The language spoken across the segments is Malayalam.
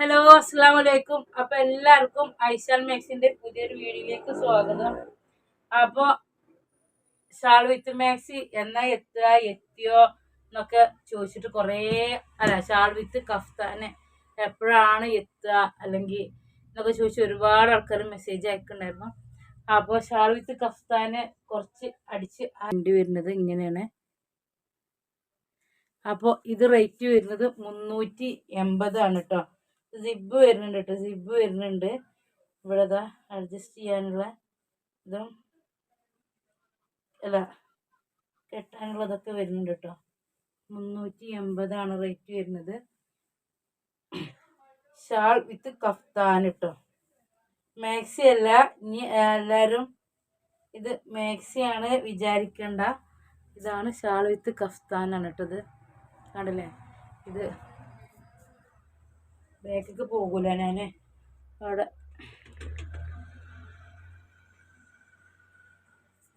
ഹലോ അസ്സാം വലൈക്കും അപ്പൊ എല്ലാവർക്കും ഐശാൽ മാക്സിന്റെ പുതിയൊരു വീഡിയോയിലേക്ക് സ്വാഗതം. അപ്പൊ ഷാൾ വിത്ത് മാക്സി എന്നാ എത്തുക എത്തിയോ എന്നൊക്കെ ചോദിച്ചിട്ട് കുറേ അല്ല ഷാൾ വിത്ത് കഫ്താന് എപ്പോഴാണ് എത്തുക അല്ലെങ്കിൽ എന്നൊക്കെ ചോദിച്ച് ഒരുപാട് ആൾക്കാർ മെസ്സേജ് അയക്കുന്നുണ്ടായിരുന്നു. അപ്പോൾ ഷാൾ വിത്ത് കഫ്താന് കുറച്ച് അടിച്ച് അണ്ടി വരുന്നത് ഇങ്ങനെയാണ്. അപ്പോൾ ഇത് റേറ്റ് വരുന്നത് മുന്നൂറ്റി എൺപതാണ് കേട്ടോ സിബ് വരുന്നുണ്ട് കേട്ടോ സിബ് വരുന്നുണ്ട്. ഇവിടെ ഇതാ അഡ്ജസ്റ്റ് ചെയ്യാനുള്ള ഇതും അല്ല കെട്ടാനുള്ളതൊക്കെ വരുന്നുണ്ട് കേട്ടോ മുന്നൂറ്റി എൺപതാണ് റേറ്റ് വരുന്നത്. ഷാൾ വിത്ത് കഫ്താൻ കേട്ടോ മാക്സി അല്ല ഇനി എല്ലാവരും ഇത് മാക്സിയാണ് വിചാരിക്കേണ്ട. ഇതാണ് ഷാൾ വിത്ത് കഫ്താനാണ് കേട്ടോ ഇത്. കണ്ടില്ലേ? ഇത് ബാക്കിക്ക് പോകൂല ഞാൻ അവിടെ.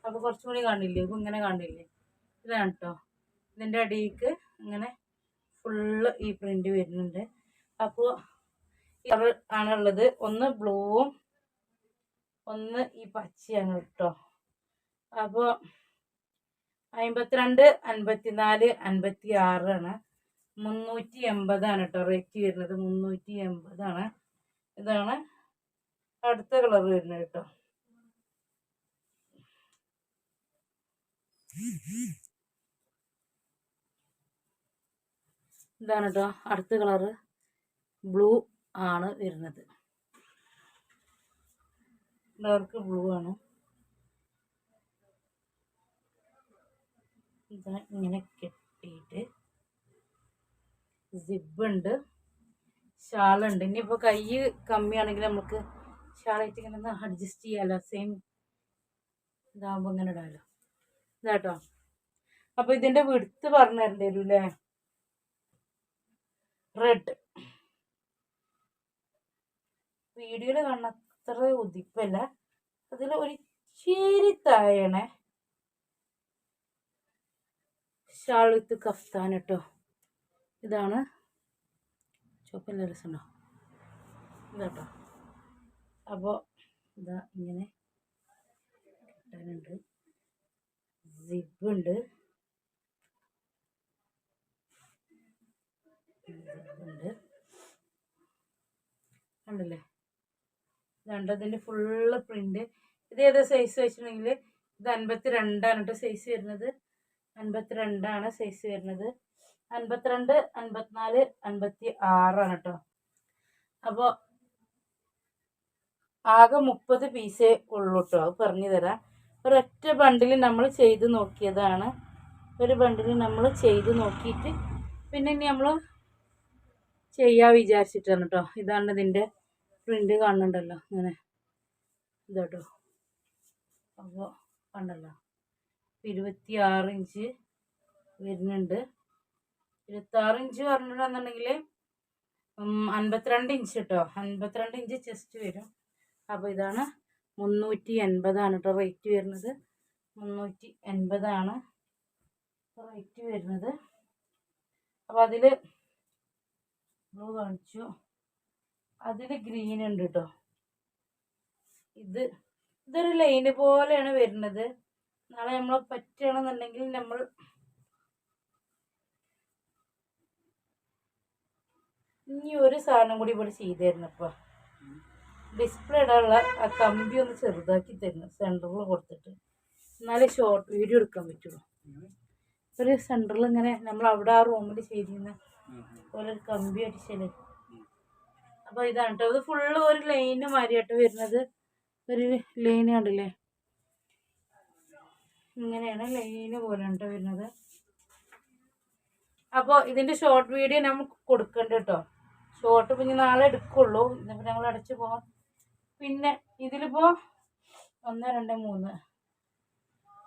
അപ്പോൾ കുറച്ചും കൂടി കാണില്ലേ ഇങ്ങനെ കാണില്ലേ ഇതാണ് കേട്ടോ ഇതിന്റെ അടിയിക്ക് ഇങ്ങനെ ഫുള്ള് ഈ പ്രിന്റ് വരുന്നുണ്ട്. കളർ ആണുള്ളത് ഒന്ന് ബ്ലൂവും ഒന്ന് ഈ പച്ചയാണ് കേട്ടോ അപ്പോൾ അമ്പത്തിരണ്ട് അൻപത്തിനാല് അൻപത്തി ആറാണ് മുന്നൂറ്റി എൺപതാണ് കേട്ടോ റേറ്റ് വരുന്നത്. മുന്നൂറ്റി എൺപതാണ് ഇതാണ് അടുത്ത കളർ വരുന്നത് കേട്ടോ. ഇതാണ് കേട്ടോ അടുത്ത കളറ് ബ്ലൂ ആണ് വരുന്നത്. ഡാർക്ക് ബ്ലൂ ആണ്. ഇതാ ഇങ്ങനെ കെട്ടിയിട്ട് സിബുണ്ട് ഷാളുണ്ട്. ഇനിയിപ്പോൾ കൈ കമ്മിയാണെങ്കിൽ നമുക്ക് ഷാളായിട്ട് ഇങ്ങനെ ഒന്ന് അഡ്ജസ്റ്റ് ചെയ്യാമല്ലോ സെയിം ഇതാകുമ്പോൾ ഇങ്ങനെ ഇടാമല്ലോ ഇതാട്ടോ അപ്പോൾ ഇതിന്റെ വിടുത്ത് പറഞ്ഞു തരേണ്ടി വരും അല്ലേ റെഡ് വീഡിയോയിൽ കാണുന്ന അത്ര ഉദിപ്പല്ല അതിൽ ഒരു ചേരി താഴെയാണേ. ഷാൾ വിത്ത് കഫ്താൻ കേട്ടോ ഇതാണ്. ചുവപ്പിന്റെ രസമുണ്ടോ ഇതാട്ടോ അപ്പോൾ ഇതാ ഇങ്ങനെ കിട്ടാനുണ്ട് സിബുണ്ട് സിബുണ്ട് കണ്ടില്ലേ? ഇതുണ്ട് ഇതിന്റെ ഫുള്ള് പ്രിന്റ് ഇത് ഏതാ സൈസ് വെച്ചിട്ടുണ്ടെങ്കിൽ ഇത് അൻപത്തി രണ്ടാണ് കേട്ടോ സൈസ് വരുന്നത്. അൻപത്തി രണ്ടാണ് സൈസ് വരുന്നത്. അൻപത്തിരണ്ട് അൻപത്തിനാല് അൻപത്തി ആറാണ് കേട്ടോ അപ്പോൾ ആകെ മുപ്പത് പീസേ ഉള്ളൂ കേട്ടോ അത് പറഞ്ഞു തരാം. ഒരൊറ്റ ബണ്ടിൽ നമ്മൾ ചെയ്ത് നോക്കിയതാണ്. ഒരു ബണ്ടിൽ നമ്മൾ ചെയ്ത് നോക്കിയിട്ട് പിന്നെ ഇനി നമ്മൾ ചെയ്യാൻ വിചാരിച്ചിട്ടാണ് കേട്ടോ ഇതാണ് ഇതിന്റെ പ്രിന്റ് കാണുന്നുണ്ടല്ലോ ഇങ്ങനെ. ഇതാട്ടോ അപ്പോൾ കണ്ടല്ലോ ഇരുപത്തി ആറ് ഇഞ്ച് വരുന്നുണ്ട്. ഇരുപത്താറ് ഇഞ്ച് പറഞ്ഞിട്ടുണ്ടെന്നുണ്ടെങ്കിൽ അൻപത്തിരണ്ട് ഇഞ്ച് കേട്ടോ അൻപത്തിരണ്ട് ഇഞ്ച് ചെസ്റ്റ് വരും. അപ്പോൾ ഇതാണ് മുന്നൂറ്റി എൺപതാണ് കേട്ടോ റേറ്റ് വരുന്നത്. മുന്നൂറ്റി എൺപതാണ് റേറ്റ് വരുന്നത്. അപ്പോൾ അതിൽ ബ്ലൂ കാണിച്ചു. അതിൽ ഗ്രീൻ ഉണ്ട് കേട്ടോ ഇത് ഇതൊരു ലൈന് പോലെയാണ് വരുന്നത്. നാളെ നമ്മൾ പറ്റുകയാണെന്നുണ്ടെങ്കിൽ നമ്മൾ ഇനി ഒരു സാധനം കൂടി ഇവിടെ ചെയ്തു ഡിസ്പ്ലേ ഇടാനുള്ള ആ കമ്പി ഒന്ന് ചെറുതാക്കി തരുന്നു സെന്ററിൽ കൊടുത്തിട്ട്. എന്നാലേ ഷോർട്ട് വീഡിയോ എടുക്കാൻ പറ്റുള്ളൂ. ഒരു സെന്ററിൽ ഇങ്ങനെ നമ്മൾ അവിടെ ആ റൂമിൽ ചെയ്തിരുന്ന പോലെ ഒരു കമ്പി അടിച്ചത് അപ്പോൾ ഇതാണ് കേട്ടോ ഇത് ഫുള്ള് ഒരു ലൈന് മാറിയായിട്ട് വരുന്നത്. ഒരു ലൈൻ കണ്ടില്ലേ? ഇങ്ങനെയാണ് ലൈന് പോലെ വരുന്നത്. അപ്പോൾ ഇതിന്റെ ഷോർട്ട് വീഡിയോ നമുക്ക് കൊടുക്കണ്ട കേട്ടോ ഷോർട്ട് പിന്നെ നാളെ എടുക്കുള്ളൂ. ഇന്നിപ്പോൾ ഞങ്ങൾ അടച്ചു പോകാം പിന്നെ ഇതിലിപ്പോൾ ഒന്ന് രണ്ട് മൂന്ന്.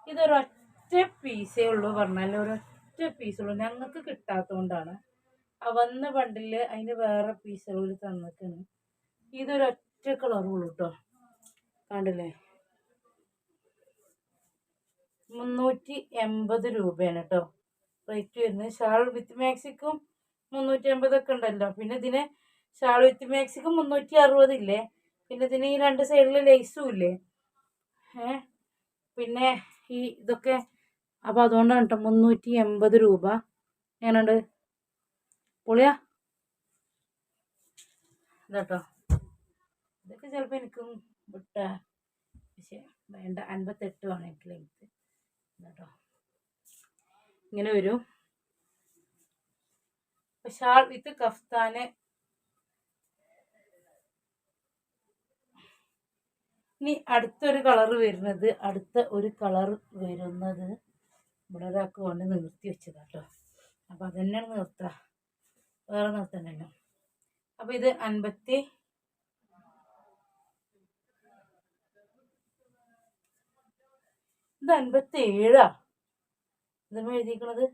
ഇതൊരൊറ്റ പീസേ ഉള്ളൂ പറഞ്ഞാൽ ഒരൊറ്റ പീസുള്ളൂ ഞങ്ങൾക്ക് കിട്ടാത്തതുകൊണ്ടാണ് ആ വന്ന ബണ്ടിൽ അതിന് വേറെ പീസുകൾ തന്നിട്ടാണ് ഇതൊരൊറ്റ കളറുള്ളൂ കേട്ടോ കണ്ടില്ലേ? മുന്നൂറ്റി എൺപത് രൂപയാണ് കേട്ടോ റേറ്റ് വരുന്നത്. ഷാൾ വിത്ത് മാക്സിക്കും മുന്നൂറ്റി അമ്പതൊക്കെ ഉണ്ടല്ലോ. പിന്നെ ഇതിന് ഷാൾ വിത്ത് മാക്സിക്ക് മുന്നൂറ്റി അറുപത് ഇല്ലേ? പിന്നെ ഇതിന് ഈ രണ്ട് സൈഡിൽ ലേസും ഇല്ലേ? ഏ? പിന്നെ ഈ ഇതൊക്കെ അപ്പോൾ അതുകൊണ്ടാണ് കേട്ടോ മുന്നൂറ്റി എൺപത് രൂപ. എങ്ങനെയുണ്ട്? പൊളിയാ? ഇതാട്ടോ ഇതൊക്കെ ചിലപ്പോൾ എനിക്കും വിട്ട. പക്ഷേ വേണ്ട അൻപത്തെട്ട് വേണം എനിക്ക് ലെങ്ത്ത് കേട്ടോ ഇങ്ങനെ വരും. ഷാൾ വിത്ത് കഫ്താന്. ഇനി അടുത്തൊരു കളർ വരുന്നത് അടുത്ത ഒരു കളർ വരുന്നത് ഇവിടെ ഒരാൾക്ക് കൊണ്ട് നിർത്തി വെച്ചതാട്ടോ. അപ്പം അതന്നെയാണ് നിർത്തുക വേറെ നിർത്തണ്ടല്ലോ. അപ്പം ഇത് അൻപത്തി ഇത് അൻപത്തി ഏഴാ? ഇതുമ്പോൾ എഴുതിയിരിക്കുന്നത്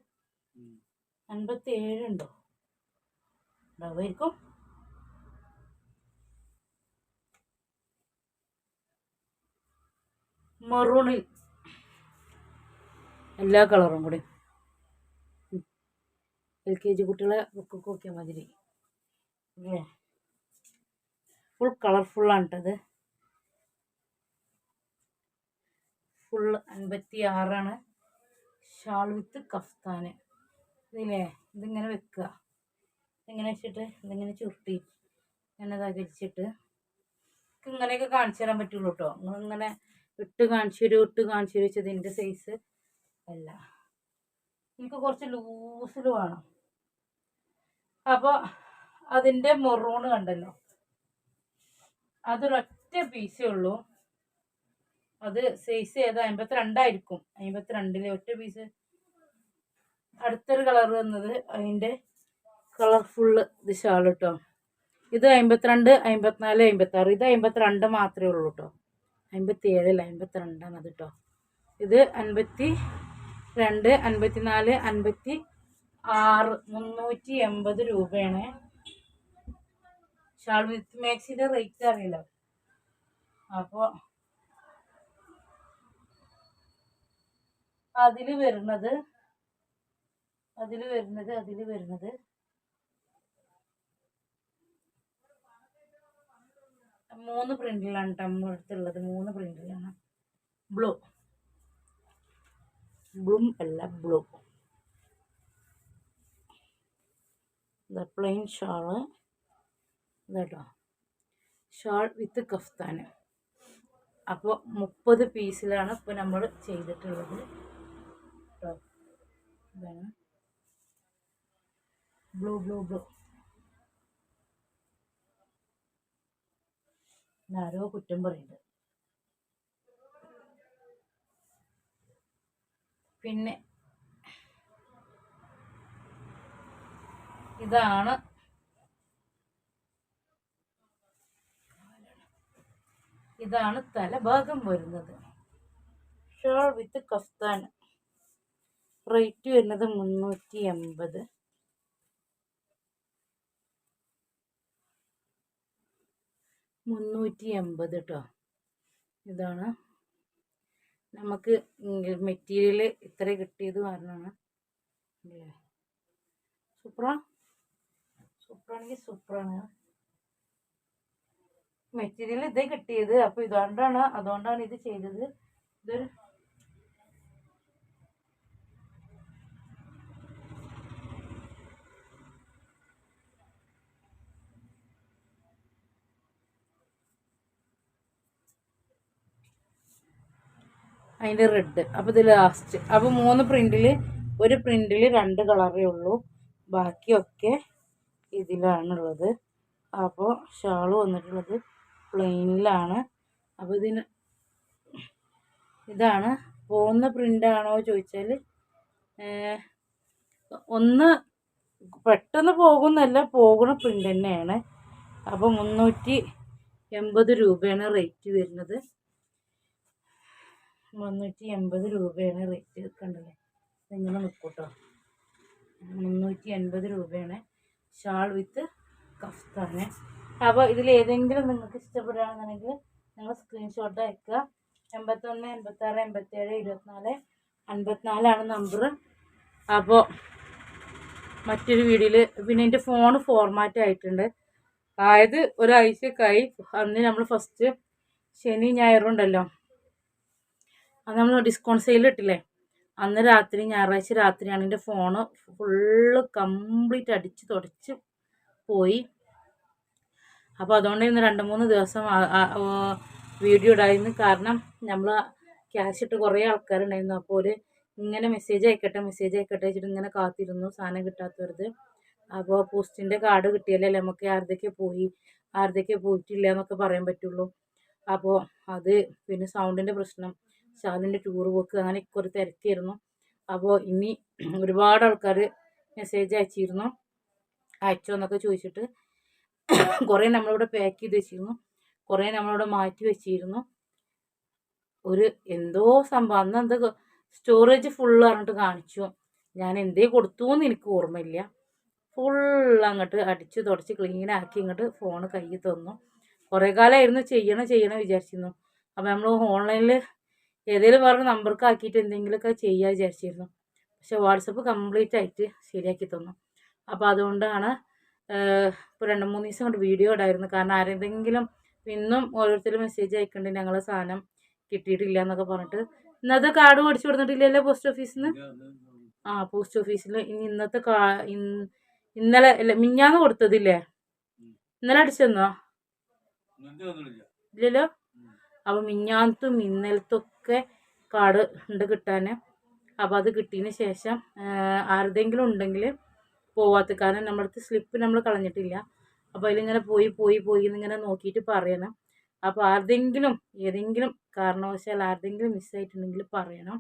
അൻപത്തി ഏഴുണ്ടോ ഉണ്ടാവുമായിരിക്കും മെറൂണിൽ എല്ലാ കളറും കൂടി. എൽ കെ ജി കുട്ടികളെ ബുക്കൊക്കെ നോക്കിയാൽ മാതിരി. അല്ലേ ഫുൾ കളർഫുള്ളാണ് കേട്ടത് ഫുൾ അൻപത്തി ആറാണ് ഷാൾ വിത്ത് കഫ്താന്. ഇതില്ലേ? ഇതിങ്ങനെ വെക്കുക ഇങ്ങനെ വെച്ചിട്ട് ഇതിങ്ങനെ ചുരുട്ടി ഇങ്ങനെ തകരിച്ചിട്ട് ഇങ്ങനെയൊക്കെ കാണിച്ചു തരാൻ പറ്റുള്ളൂ കേട്ടോ നിങ്ങളിങ്ങനെ ഇട്ട് കാണിച്ചു തരും ഇട്ട് കാണിച്ചു തരും വെച്ചത് ഇതിന്റെ സൈസ് അല്ല. എനിക്ക് കുറച്ച് ലൂസിൽ വേണം. അപ്പോൾ അതിന്റെ മൊറൂണ് കണ്ടല്ലോ. അതൊരൊറ്റ പീസേ ഉള്ളൂ. അത് സൈസ് ഏതാ? അമ്പത്തിരണ്ടായിരിക്കും. അമ്പത്തിരണ്ടിലെ ഒറ്റ പീസ് അടുത്തൊരു കളർ വന്നത് അതിന്റെ കളർഫുള്ള് ഇത് ഷാൾ കേട്ടോ ഇത് അമ്പത്തിരണ്ട് അമ്പത്തിനാല് അമ്പത്താറ് ഇത് അമ്പത്തിരണ്ട് മാത്രമേ ഉള്ളൂ കേട്ടോ അമ്പത്തി ഏഴല്ല അമ്പത്തിരണ്ടാണ് അത് കേട്ടോ ഇത് അൻപത്തി രണ്ട് അൻപത്തിനാല് അൻപത്തി ആറ് മുന്നൂറ്റി എൺപത് രൂപയാണ്. ഷാൾ വിത്ത് മാക്സിന്റെ റേറ്റ് അറിയില്ല. അപ്പോൾ അതിൽ വരുന്നത് അതിൽ വരുന്നത് അതിൽ വരുന്നത് മൂന്ന് പ്രിന്റിലാണ് നമ്മുടെ അടുത്തുള്ളത് മൂന്ന് പ്രിന്റിലാണ്. ബ്ലൂ. ബ്ലൂ അല്ല ബ്ലൂ. Plain shawl. ഇതാട്ടോ ഷാൾ വിത്ത് കഫ്താൻ അപ്പോൾ മുപ്പത് പീസിലാണ് ഇപ്പോൾ നമ്മൾ ചെയ്തിട്ടുള്ളത്. കേട്ടോ ബ്ലൂ ബ്ലൂ ബ്ലൂ. ആരോ കുറ്റം പറയുന്നത് പിന്നെ ഇതാണ് ഇതാണ് തലഭാഗം വരുന്നത്. ഷോൾ വിത്ത് കഫ്താൻ. റേറ്റ് വരുന്നത് മുന്നൂറ്റി എൺപത്. മുന്നൂറ്റി എൺപത് കേട്ടോ ഇതാണ്. നമുക്ക് മെറ്റീരിയൽ ഇത്ര കിട്ടിയത് കാരണമാണ്. അല്ലേ സൂപ്പറാ സൂപ്പറാണെങ്കിൽ സൂപ്പറാണ് മെറ്റീരിയൽ ഇതേ കിട്ടിയത്. അപ്പോൾ ഇതുകൊണ്ടാണ് അതുകൊണ്ടാണ് ഇത് ചെയ്തത്. ഇതൊരു അതിന്റെ റെഡ് അപ്പോൾ ഇത് ലാസ്റ്റ് അപ്പോൾ മൂന്ന് പ്രിന്റിൽ ഒരു പ്രിന്റിൽ രണ്ട് കളറേ ഉള്ളൂ. ബാക്കിയൊക്കെ ഇതിലാണുള്ളത്. അപ്പോൾ ഷാൾ വന്നിട്ടുള്ളത് പ്ലെയിനിലാണ് അപ്പോൾ ഇതിന് ഇതാണ്. പോകുന്ന പ്രിന്റാണോ ചോദിച്ചാൽ ഒന്ന് പെട്ടെന്ന് പോകുന്നല്ല പോകുന്ന പ്രിന്റ് തന്നെയാണ്. അപ്പോൾ മുന്നൂറ്റി എൺപത് രൂപയാണ് റേറ്റ് വരുന്നത്. മുന്നൂറ്റി എൺപത് രൂപയാണ് റേറ്റ് കണ്ടല്ലേ നിങ്ങൾ നിൽക്കൂട്ടോ മുന്നൂറ്റി എൺപത് രൂപയാണ്. ഷാൾ വിത്ത് കഫ്താണ് അപ്പോൾ ഇതിൽ ഏതെങ്കിലും നിങ്ങൾക്ക് ഇഷ്ടപ്പെടുകയാണെന്നുണ്ടെങ്കിൽ നിങ്ങൾ സ്ക്രീൻഷോട്ട് അയക്കുക. എൺപത്തൊന്ന് എൺപത്താറ് എൺപത്തേഴ് ഇരുപത്തിനാല് അൻപത്തിനാലാണ് നമ്പർ അപ്പോൾ മറ്റൊരു വീഡിയോയിൽ പിന്നെ എന്റെ ഫോൺ ഫോർമാറ്റ് ആയിട്ടുണ്ട്. അതായത് ഒരാഴ്ചക്കായി അന്ന് നമ്മൾ ഫസ്റ്റ് ശനി ഞായറും ഉണ്ടല്ലോ. അത് നമ്മൾ ഡിസ്കൗണ്ട് സെയിൽ ഇട്ടില്ലേ? അന്ന് രാത്രി ഞായറാഴ്ച രാത്രിയാണ് എന്റെ ഫോണ് ഫുള്ള് കംപ്ലീറ്റ് അടിച്ച് തുടച്ച് പോയി. അപ്പോൾ അതുകൊണ്ട് ഇന്ന് രണ്ട് മൂന്ന് ദിവസം വീഡിയോ ഇടായിരുന്നു കാരണം നമ്മൾ ക്യാഷ് ഇട്ട് കുറേ ആൾക്കാരുണ്ടായിരുന്നു. അപ്പോൾ ഒരു ഇങ്ങനെ മെസ്സേജ് അയക്കട്ടെ മെസ്സേജ് അയക്കട്ടെ വെച്ചിട്ട് ഇങ്ങനെ കാത്തിരുന്നു. സാധനം കിട്ടാത്തവരത്. അപ്പോൾ പോസ്റ്റിന്റെ കാർഡ് കിട്ടിയാലേ നമുക്ക് ആരുടെയൊക്കെ പോയി ആരുടെയൊക്കെ പോയിട്ടില്ല എന്നൊക്കെ പറയാൻ പറ്റുള്ളൂ. അപ്പോൾ അത് പിന്നെ സൗണ്ടിന്റെ പ്രശ്നം. ശാലിന്റെ ടൂർ പോക്ക് അങ്ങനെ കുറേ തിരക്കായിരുന്നു. അപ്പോൾ ഇനി ഒരുപാട് ആൾക്കാർ മെസ്സേജ് അയച്ചിരുന്നു. അയച്ചോ എന്നൊക്കെ ചോദിച്ചിട്ട് കുറേ നമ്മളിവിടെ പാക്ക് ചെയ്ത് വെച്ചിരുന്നു. കുറേ നമ്മളിവിടെ മാറ്റി വെച്ചിരുന്നു. ഒരു എന്തോ സംഭവം. അന്ന് എന്താ സ്റ്റോറേജ് ഫുള്ള് പറഞ്ഞിട്ട് കാണിച്ചു. ഞാൻ എന്തേ കൊടുത്തു എന്ന് എനിക്ക് ഓർമ്മയില്ല. ഫുൾ അങ്ങോട്ട് അടിച്ച് തുടച്ച് ക്ലീനാക്കി ഇങ്ങോട്ട് ഫോൺ കയ്യിൽ തന്നു. കുറേ കാലമായിരുന്നു ചെയ്യണം ചെയ്യണം വിചാരിച്ചിരുന്നു. അപ്പോൾ നമ്മൾ ഓൺലൈനിൽ ഏതെങ്കിലും വേറെ നമ്പർക്ക് ആക്കിയിട്ട് എന്തെങ്കിലുമൊക്കെ ചെയ്യാൻ വിചാരിച്ചിരുന്നു. പക്ഷെ വാട്സപ്പ് കംപ്ലീറ്റ് ആയിട്ട് ശരിയാക്കി തന്നു. അപ്പോൾ അതുകൊണ്ടാണ് ഇപ്പോൾ രണ്ട് മൂന്ന് ദിവസം കൊണ്ട് വീഡിയോ ഇടായിരുന്നു. കാരണം ആരെന്തെങ്കിലും ഇന്നും ഓരോരുത്തർ മെസ്സേജ് അയക്കേണ്ടി ഞങ്ങളെ സാധനം കിട്ടിയിട്ടില്ല എന്നൊക്കെ പറഞ്ഞിട്ട്. ഇന്നത്തെ കാർഡ് മേടിച്ചു കൊടുത്തിട്ടില്ലല്ലോ പോസ്റ്റ് ഓഫീസിൽ നിന്ന് ആ പോസ്റ്റ് ഓഫീസിൽ ഇനി ഇന്നത്തെ കാ ഇന്നലെ അല്ല മിഞ്ഞാന്ന് കൊടുത്തതില്ലേ? ഇന്നലെ അടിച്ചെന്നോ? ഇല്ലല്ലോ? അപ്പോൾ മിഞ്ഞാന്നത്തും ഇന്നലത്തൊക്കെ കാട് ഉണ്ട് കിട്ടാൻ അപ്പോൾ അത് കിട്ടിയതിന് ശേഷം ആരുടെങ്കിലും ഉണ്ടെങ്കിൽ പോവാത്ത കാരണം നമ്മൾക്ക് സ്ലിപ്പ് നമ്മൾ കളഞ്ഞിട്ടില്ല. അപ്പോൾ അതിലിങ്ങനെ പോയി പോയി പോയി എന്നിങ്ങനെ നോക്കിയിട്ട് പറയണം. അപ്പോൾ ആരുടെങ്കിലും ഏതെങ്കിലും കാരണവശാൽ ആരുടെങ്കിലും മിസ്സായിട്ടുണ്ടെങ്കിൽ പറയണം.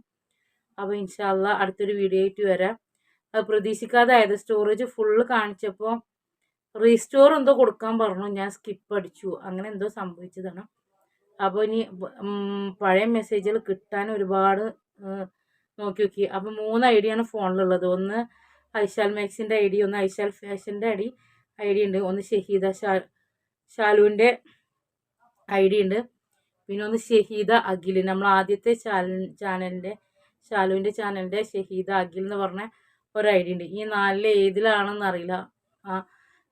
അപ്പോൾ ഇൻഷാല്ല അടുത്തൊരു വീഡിയോ ആയിട്ട് വരാം. അത് പ്രതീക്ഷിക്കാതെ ആയത് സ്റ്റോറേജ് ഫുള്ള് കാണിച്ചപ്പോൾ റീസ്റ്റോർ എന്തോ കൊടുക്കാൻ പറഞ്ഞു. ഞാൻ സ്കിപ്പ് അടിച്ചു. അങ്ങനെ എന്തോ സംഭവിച്ചതാണ്. അപ്പോൾ ഇനി പഴയ മെസ്സേജുകൾ കിട്ടാൻ ഒരുപാട് നോക്കി നോക്കി. അപ്പോൾ മൂന്ന് ഐ ഡിയാണ് ഫോണിലുള്ളത്. ഒന്ന് ഐശാൽ മാക്സിന്റെ ഐ ഡി ഒന്ന് ഐശാൽ ഫാഷന്റെ ഐ ഐ ഡി ഉണ്ട് ഒന്ന് ഷഹീദ ഷാ ഷാലുവിന്റെ ഐ ഡി ഉണ്ട് പിന്നെ ഒന്ന് ഷഹീദ അഖിൽ നമ്മൾ ആദ്യത്തെ ചാനലിന്റെ ഷാലുവിന്റെ ചാനലിന്റെ ഷഹീദ അഖിൽ എന്ന് പറഞ്ഞ ഒരു ഐ ഡി ഉണ്ട് ഈ നാലിൽ ഏതിലാണെന്ന് അറിയില്ല. ആ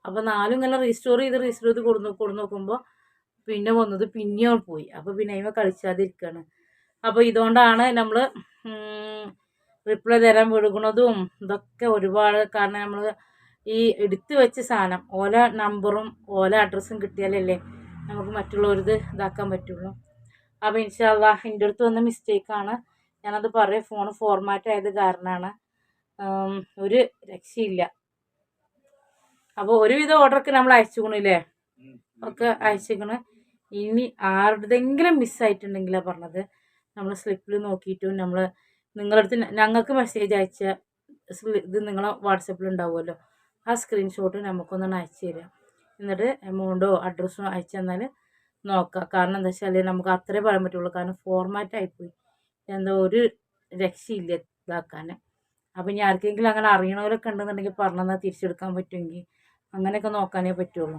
അപ്പോൾ നാലും ഇങ്ങനെ റീസ്റ്റോർ ചെയ്ത് റീസ്റ്റോർ ചെയ്ത് കൊടുന്ന് കൊടുന്ന് നോക്കുമ്പോൾ പിന്നെ വന്നത് പിന്നെയും പോയി. അപ്പോൾ പിന്നെ അതിമ കളിച്ചാതിരിക്കുകയാണ് അപ്പോൾ ഇതുകൊണ്ടാണ് നമ്മൾ റിപ്ലൈ തരാൻ വിടുകണതും ഇതൊക്കെ ഒരുപാട് കാരണം നമ്മൾ ഈ എടുത്തു വെച്ച സാധനം ഓല നമ്പറും ഓല അഡ്രസ്സും കിട്ടിയാലല്ലേ നമുക്ക് മറ്റുള്ളവരിത് ഇതാക്കാൻ പറ്റുള്ളൂ. അപ്പോൾ ഇൻഷാല്ല എന്റെ അടുത്ത് വന്ന മിസ്റ്റേക്കാണ് ഞാനത് പറയും. ഫോൺ ഫോർമാറ്റ് ആയത് കാരണമാണ് ഒരു രക്ഷയില്ല. അപ്പോൾ ഒരുവിധം ഓർഡറൊക്കെ നമ്മൾ അയച്ചുകൊണ്ടില്ലേ ഒക്കെ അയച്ചേക്കണ്. ഇനി ആരുടെങ്കിലും മിസ്സായിട്ടുണ്ടെങ്കിലാണ് പറഞ്ഞത്. നമ്മൾ സ്ലിപ്പിൽ നോക്കിയിട്ടും നമ്മൾ നിങ്ങളടുത്ത് ഞങ്ങൾക്ക് മെസ്സേജ് അയച്ച ഇത് നിങ്ങളെ വാട്സപ്പിൽ ഉണ്ടാവുമല്ലോ. ആ സ്ക്രീൻഷോട്ട് നമുക്കൊന്ന് അയച്ചു തരാം. എന്നിട്ട് എമൗണ്ടോ അഡ്രസ്സോ അയച്ചു തന്നാൽ നോക്കാം. കാരണം എന്താ വെച്ചാൽ നമുക്ക് അത്രേ പറയാൻ പറ്റുള്ളൂ. കാരണം ഫോർമാറ്റ് ആയിപ്പോയി എന്താ ഒരു രക്ഷയില്ല ഇതാക്കാൻ അപ്പം ഇനി ആർക്കെങ്കിലും അങ്ങനെ അറിയണവരൊക്കെ ഉണ്ടെന്നുണ്ടെങ്കിൽ പറഞ്ഞെന്നാൽ തിരിച്ചെടുക്കാൻ പറ്റുമെങ്കിൽ അങ്ങനെയൊക്കെ നോക്കാനേ പറ്റുള്ളൂ.